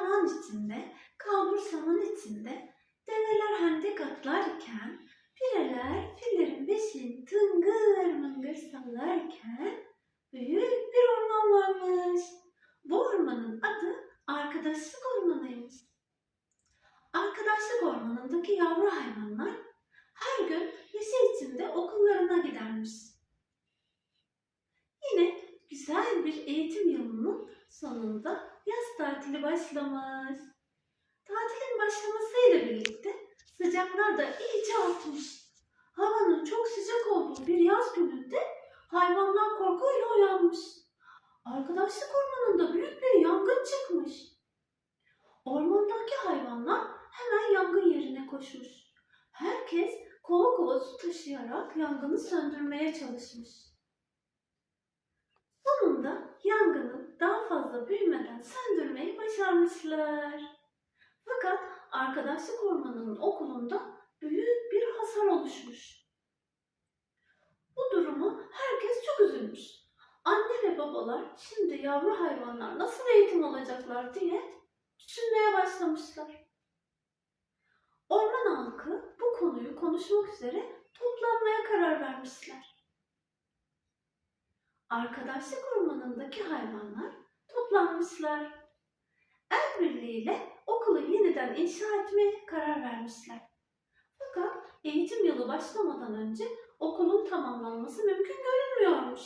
saman içinde, kalbur saman içinde develer hendek atlarken, pireler fillerin beşiğini tıngır mıngır sallarken büyük bir orman varmış. Bu ormanın adı Arkadaşlık Ormanıymış. Arkadaşlık Ormanı'ndaki yavru hayvanlar her gün neşe içinde okullarına gidermiş. Güzel bir eğitim yılının sonunda yaz tatili başlamış. Tatilin başlamasıyla birlikte sıcaklar da iyice artmış. Havanın çok sıcak olduğu bir yaz gününde hayvanlar korkuyla uyanmış. Arkadaşlık ormanında büyük bir yangın çıkmış. Ormandaki hayvanlar hemen yangın yerine koşmuş. Herkes kova kova su taşıyarak yangını söndürmeye çalışmış. Sonunda yangını daha fazla büyümeden söndürmeyi başarmışlar. Fakat arkadaşlık ormanının okulunda büyük bir hasar oluşmuş. Bu durumu herkes çok üzülmüş. Anne ve babalar şimdi yavru hayvanlar nasıl eğitim alacaklar diye düşünmeye başlamışlar. Orman halkı bu konuyu konuşmak üzere toplanmaya karar vermişler. Arkadaşlık ormanındaki hayvanlar toplanmışlar. El birliğiyle okulu yeniden inşa etmeye karar vermişler. Fakat eğitim yılı başlamadan önce okulun tamamlanması mümkün görünmüyormuş.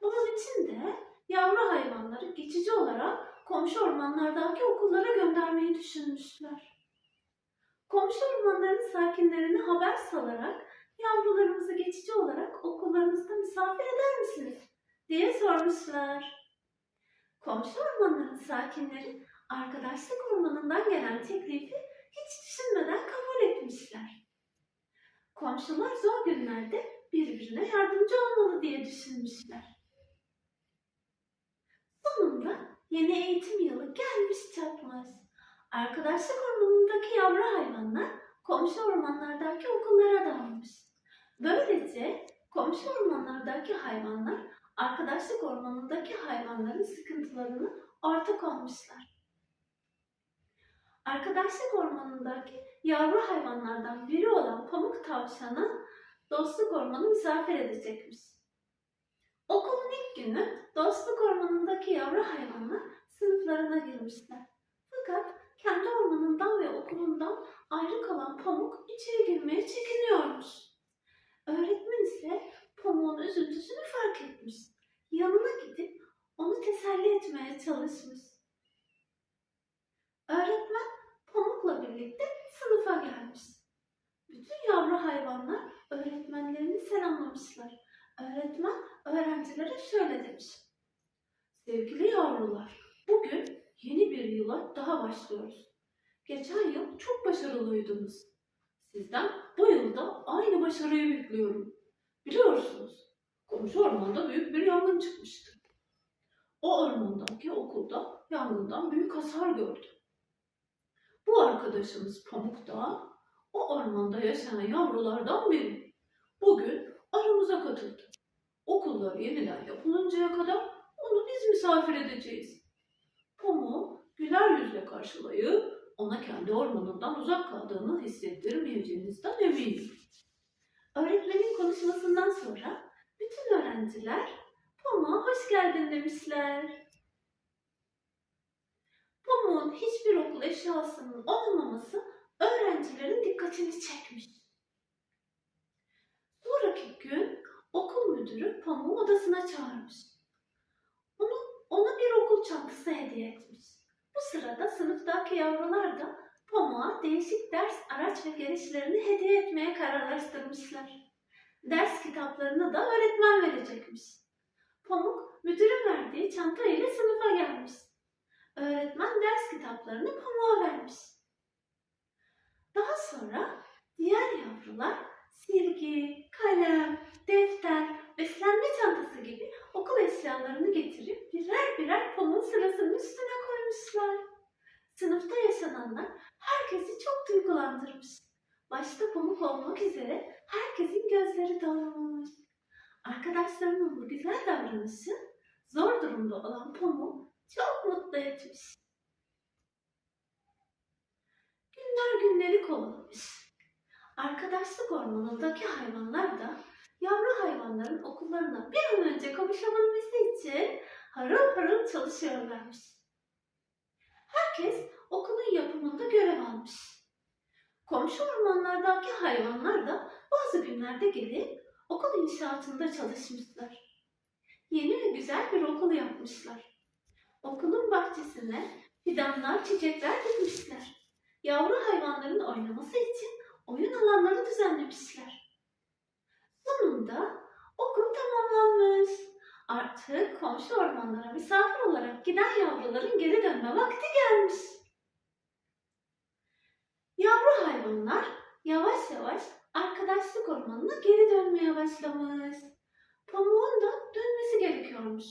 Bunun için de yavru hayvanları geçici olarak komşu ormanlardaki okullara göndermeyi düşünmüşler. Komşu ormanların sakinlerine haber salarak yavrularımızı geçici olarak okullarımızda misafir eder misiniz? diye sormuşlar. Komşu ormanların sakinleri arkadaşlık ormanından gelen teklifi hiç düşünmeden kabul etmişler. Komşular zor günlerde birbirine yardımcı olmalı diye düşünmüşler. Sonunda yeni eğitim yılı gelmiş çatmaz. Arkadaşlık ormanındaki yavru hayvanlar komşu ormanlardaki okullara dağılmış. Böylece komşu ormanlardaki hayvanlar arkadaşlık ormanındaki hayvanların sıkıntılarını ortak olmuşlar. Arkadaşlık ormanındaki yavru hayvanlardan biri olan pamuk tavşanı dostluk ormanı misafir edecekmiş. Okulun ilk günü dostluk ormanındaki yavru hayvanlar sınıflarına girmişler. Fakat kendi ormanından ve okulundan ayrı kalan pamuk içeri girmeye çekiniyormuş. Öğretmen ise pamuğun üzüntüsünü fark etmiş. Yanına gidip onu teselli etmeye çalışmış. Öğretmen pamukla birlikte sınıfa gelmiş. Bütün yavru hayvanlar öğretmenlerini selamlamışlar. Öğretmen öğrencilere şöyle demiş. Sevgili yavrular, bugün yeni bir yıla daha başlıyoruz. Geçen yıl çok başarılıydınız. Sizden bu yılda aynı başarıyı bekliyorum. Biliyorsunuz, komşu ormanda büyük bir yangın çıkmıştı. O ormandaki okulda yangından büyük hasar gördü. Bu arkadaşımız Pamuk da o ormanda yaşayan yavrulardan biri. Bugün aramıza katıldı. Okullar yeniden yapılıncaya kadar onu biz misafir edeceğiz. Pamuk'u güler yüzle karşılayıp ona kendi ormanından uzak kaldığını hissettirmeyeceğinizden eminim. Öğretmenin konuşmasından sonra bütün öğrenciler Pamuk'a hoş geldin demişler. Pamuk'un hiçbir okul eşyasının olmaması öğrencilerin dikkatini çekmiş. Sonraki gün okul müdürü Pamuk'u odasına çağırmış. Onu, ona bir okul çantası hediye etmiş. Bu sırada sınıftaki yavrular da Pamuk'a değişik ders araç ve gereçlerini hediye etmeye kararlaştırmışlar. Ders kitaplarını da öğretmen verecekmiş. Pamuk müdürün verdiği çanta ile sınıfa gelmiş. Öğretmen ders kitaplarını Pamuk'a vermiş. Daha sonra yaşananlar herkesi çok duygulandırmış. Başta pamuk olmak üzere herkesin gözleri dolmuş. Arkadaşlarının bu güzel davranışı zor durumda olan pamuğu çok mutlu etmiş. Günler günleri kovalamış. Arkadaşlık ormanındaki hayvanlar da yavru hayvanların okullarına bir an önce kavuşabilmesi için harıl harıl çalışıyorlarmış. Herkes okulun yapımında görev almış. Komşu ormanlardaki hayvanlar da bazı günlerde gelip okul inşaatında çalışmışlar. Yeni ve güzel bir okul yapmışlar. Okulun bahçesine fidanlar, çiçekler dikmişler. Yavru hayvanların oynaması için oyun alanları düzenlemişler. Sonunda okul tamamlanmış. Artık komşu ormanlara misafir olarak giden yavruların geri dönme vakti gelmiş. Yavru hayvanlar yavaş yavaş arkadaşlık ormanına geri dönmeye başlamış. Pamuğun da dönmesi gerekiyormuş.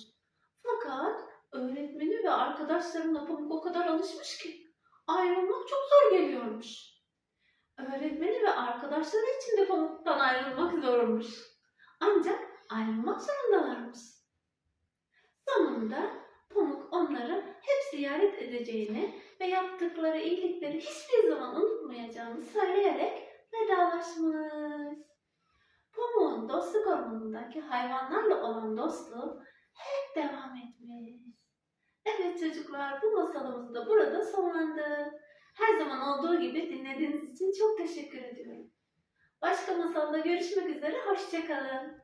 Fakat öğretmeni ve arkadaşlarına Pamuk o kadar alışmış ki ayrılmak çok zor geliyormuş. Öğretmeni ve arkadaşları için de Pamuk'tan ayrılmak zormuş. Ancak ayrılmak zorundalarmış. Sonunda Pamuk onları hep ziyaret edeceğini ve yaptıkları iyilikleri hiçbir zaman unutmayacağını söyleyerek vedalaşmış. Pamuk'un dostluk ormanındaki hayvanlarla olan dostluğu hep devam etmiş. Evet çocuklar bu masalımız da burada sonlandı. Her zaman olduğu gibi dinlediğiniz için çok teşekkür ediyorum. Başka masalda görüşmek üzere, hoşçakalın.